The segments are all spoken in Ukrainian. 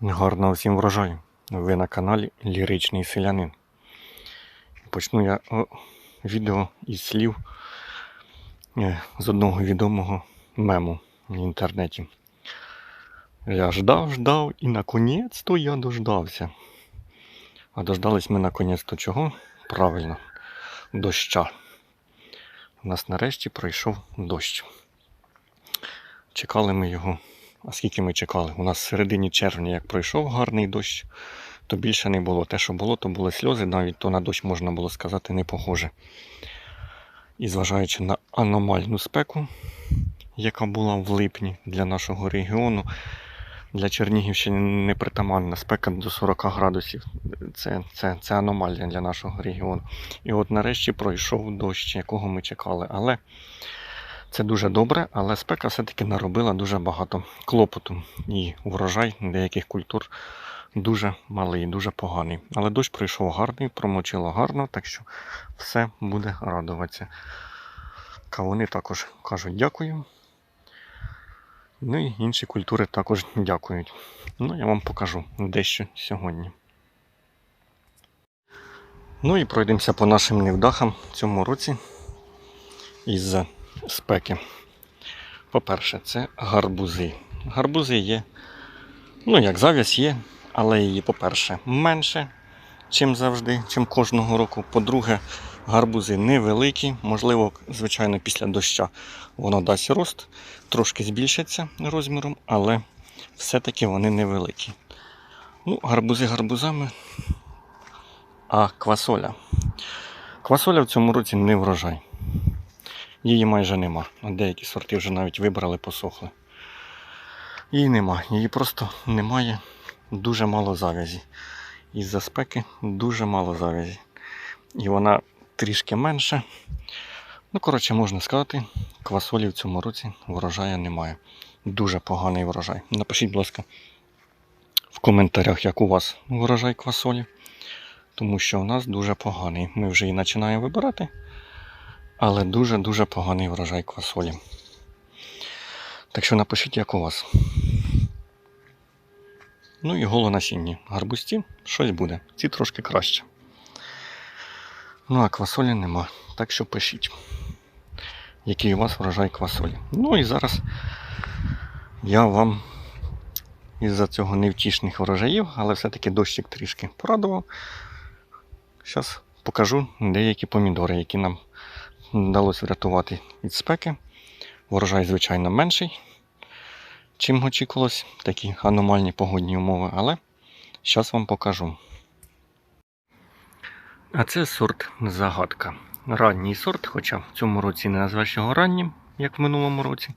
Гарного всім врожаю. Ви на каналі Ліричний Селянин. Почну я відео із слів е, з одного відомого мему в інтернеті. Я ждав, ждав і наконець-то я дождався. А дождались ми наконець-то чого? Правильно, доща. У нас нарешті пройшов дощ. Чекали ми його а скільки ми чекали? У нас в середині червня, як пройшов гарний дощ, то більше не було. Те, що було, то були сльози, навіть то на дощ можна було сказати не похоже. І зважаючи на аномальну спеку, яка була в липні для нашого регіону, для Чернігівщини непритаманна спека до 40 градусів. Це, це, це аномалія для нашого регіону. І от нарешті пройшов дощ, якого ми чекали. Але це дуже добре, але спека все-таки наробила дуже багато клопоту. І врожай деяких культур дуже малий, дуже поганий. Але дощ прийшов гарний, промочило гарно, так що все буде радуватися. Кавуни також кажуть дякую. Ну і інші культури також дякують. Ну, я вам покажу дещо сьогодні. Ну і пройдемося по нашим невдахам в цьому році із спеки. По-перше, це гарбузи. Гарбузи є, ну як зав'язь є, але її, по-перше, менше, чим завжди, чим кожного року. По-друге, гарбузи невеликі. Можливо, звичайно, після доща воно дасть рост, трошки збільшиться розміром, але все-таки вони невеликі. Ну, гарбузи гарбузами, а квасоля. Квасоля в цьому році не врожай. Її майже нема. Деякі сорти вже навіть вибрали, посохли. Її нема. Її просто немає. Дуже мало завязі. Із-за спеки дуже мало завязі. І вона трішки менша. Ну, коротше, можна сказати, квасолі в цьому році врожаю немає. Дуже поганий врожай. Напишіть, будь ласка, в коментарях, як у вас врожай квасолі. Тому що у нас дуже поганий. Ми вже її починаємо вибирати. Але дуже-дуже поганий врожай квасолі. Так що напишіть, як у вас. Ну і голонасінні. Гарбузці щось буде. Ці трошки краще. Ну, а квасолі нема. Так що пишіть, який у вас врожай квасолі. Ну і зараз я вам із-за цього невтішних врожаїв, але все-таки дощик трішки порадував. Зараз покажу деякі помідори, які нам вдалося врятувати від спеки. Ворожай, звичайно, менший, чим очікувалось, такі аномальні погодні умови, але зараз вам покажу. А це сорт загадка. Ранній сорт, хоча в цьому році не назвеш його раннім, як в минулому році.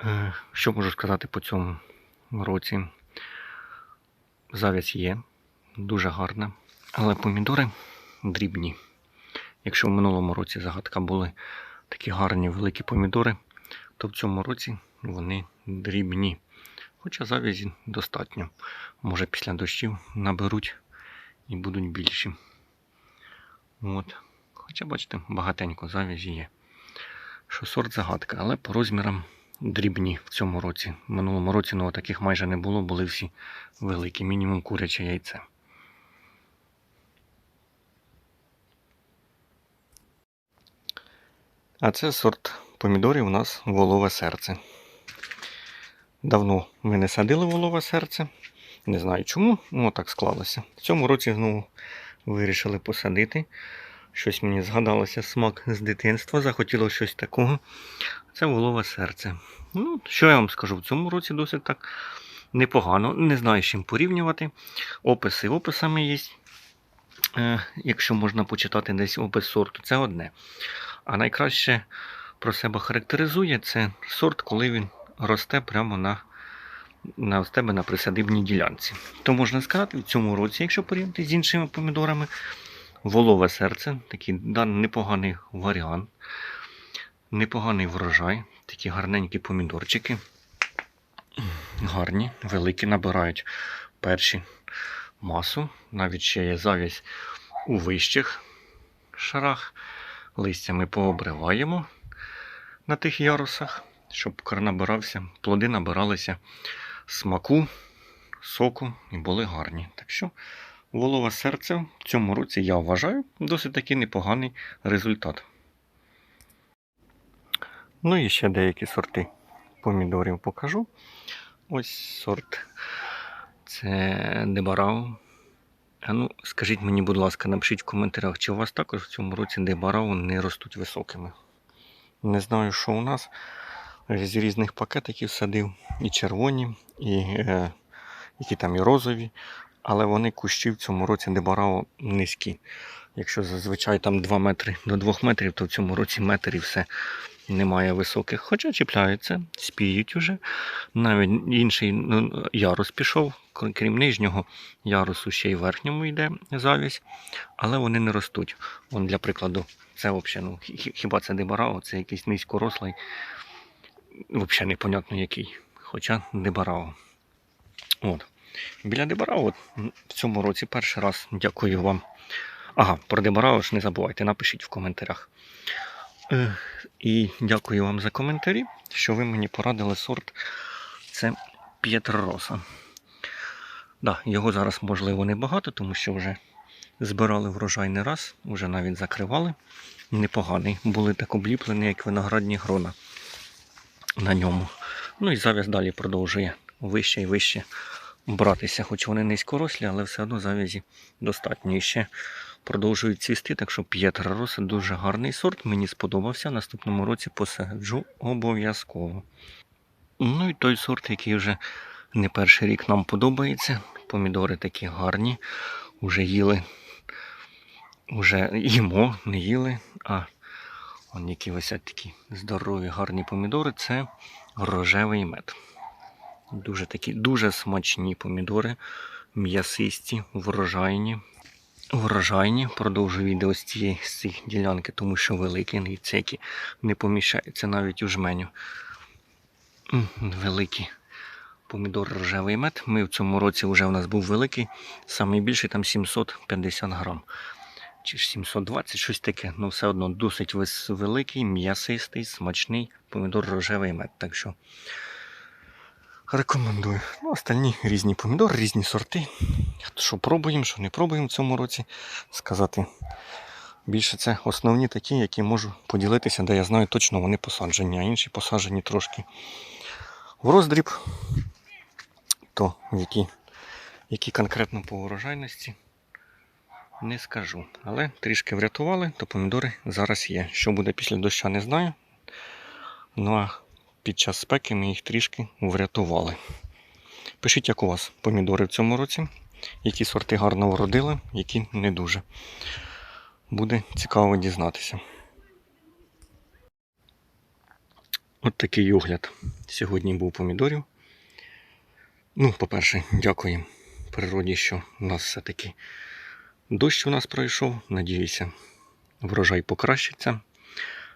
Е, Що можу сказати по цьому році? Зав'язь є, дуже гарна, але помідори дрібні. Якщо в минулому році загадка були такі гарні великі помідори, то в цьому році вони дрібні. Хоча завязі достатньо. Може після дощів наберуть і будуть більші. От. Хоча, бачите, багатенько завязі є. Що сорт загадка, але по розмірам дрібні в цьому році. В минулому році ну, таких майже не було, були всі великі, мінімум куряче яйце. А це сорт помідорів у нас волове серце. Давно ми не садили волове серце. Не знаю чому, ну так склалося. В цьому році знову вирішили посадити. Щось мені згадалося смак з дитинства, захотіло щось такого. Це волове серце. Ну, що я вам скажу, в цьому році досить так непогано. Не знаю, з чим порівнювати. Описи описами є. Е, якщо можна почитати десь опис сорту, це одне. А найкраще про себе характеризує це сорт, коли він росте прямо на на тебе на присадибній ділянці. То можна сказати, в цьому році, якщо порівняти з іншими помідорами, волове серце, такий непоганий варіант, непоганий врожай, такі гарненькі помідорчики. Гарні, великі, набирають перші масу. Навіть ще є завість у вищих шарах. Листя ми пообриваємо на тих ярусах, щоб кор набирався, плоди набиралися смаку, соку і були гарні. Так що волове серце в цьому році я вважаю досить таки непоганий результат. Ну і ще деякі сорти помідорів покажу. Ось сорт. Це Дебарау. Ну, скажіть мені, будь ласка, напишіть в коментарях, чи у вас також в цьому році Дебарау не ростуть високими. Не знаю, що у нас. З різних пакетиків садив. І червоні, і е, які там і розові. Але вони кущі в цьому році Дебарао низькі. Якщо зазвичай там 2 метри до 2 метрів, то в цьому році метр і все немає високих. Хоча чіпляються, спіють уже. Навіть інший ну, ярус пішов, крім нижнього ярусу, ще й верхньому йде завість, але вони не ростуть. Вон, для прикладу, це взагалі, ну, хіба це Дебарао, це якийсь низькорослий, взагалі непонятно який. Хоча Дебарао. От. Біля Дебарао в цьому році перший раз дякую вам. Ага, про Дебарао ж не забувайте, напишіть в коментарях. І дякую вам за коментарі, що ви мені порадили сорт. Це П'єтророса. Да, його зараз, можливо, небагато, тому що вже збирали врожай не раз, вже навіть закривали. Непоганий. Були так обліплені, як виноградні грона на ньому. Ну і зав'яз далі продовжує вище і вище братися. Хоч вони низькорослі, але все одно зав'язі достатньо. І ще продовжують цвісти, так що П'єтра Роса дуже гарний сорт. Мені сподобався. Наступному році посаджу обов'язково. Ну і той сорт, який вже не перший рік нам подобається. Помідори такі гарні. Уже їли. Уже їмо, не їли, а які висять такі здорові, гарні помідори. Це рожевий мед. Дуже такі, дуже смачні помідори, м'ясисті, врожайні. Врожайні. Продовжую відео з цієї з цієї ділянки, тому що великі і це не поміщаються навіть у жменю. Великі помідор рожевий мед. Ми в цьому році вже у нас був великий, найбільший там 750 грам чи ж 720, щось таке. Ну, все одно досить великий, м'ясистий, смачний помідор рожевий мед. Так що рекомендую. Ну, остальні різні помідори, різні сорти. Що пробуємо, що не пробуємо в цьому році. Сказати. Більше це основні такі, які можу поділитися, де я знаю точно вони посаджені, а інші посаджені трошки в роздріб. То які, які конкретно по урожайності не скажу. Але трішки врятували, то помідори зараз є. Що буде після дощу, не знаю. Ну а під час спеки ми їх трішки врятували. Пишіть, як у вас помідори в цьому році, які сорти гарно вродили, які не дуже. Буде цікаво дізнатися. От такий огляд сьогодні був помідорів. Ну, по-перше, дякую природі, що у нас все-таки Дощ у нас пройшов, надіюся, врожай покращиться.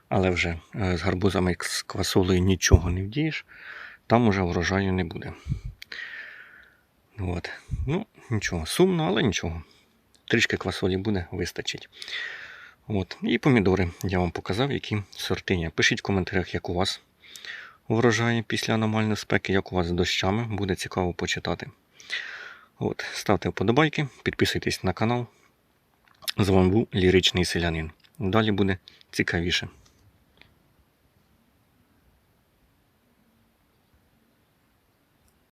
Але вже е, з гарбузами з квасолею нічого не вдієш, там уже врожаю не буде. От. Ну, нічого, сумно, але нічого. Трішки квасолі буде, вистачить. От. І помідори я вам показав, які сорти. Пишіть в коментарях, як у вас врожаї після аномальної спеки, як у вас з дощами. Буде цікаво почитати. От. Ставте вподобайки, підписуйтесь на канал. З вами був ліричний селянин. Далі буде цікавіше.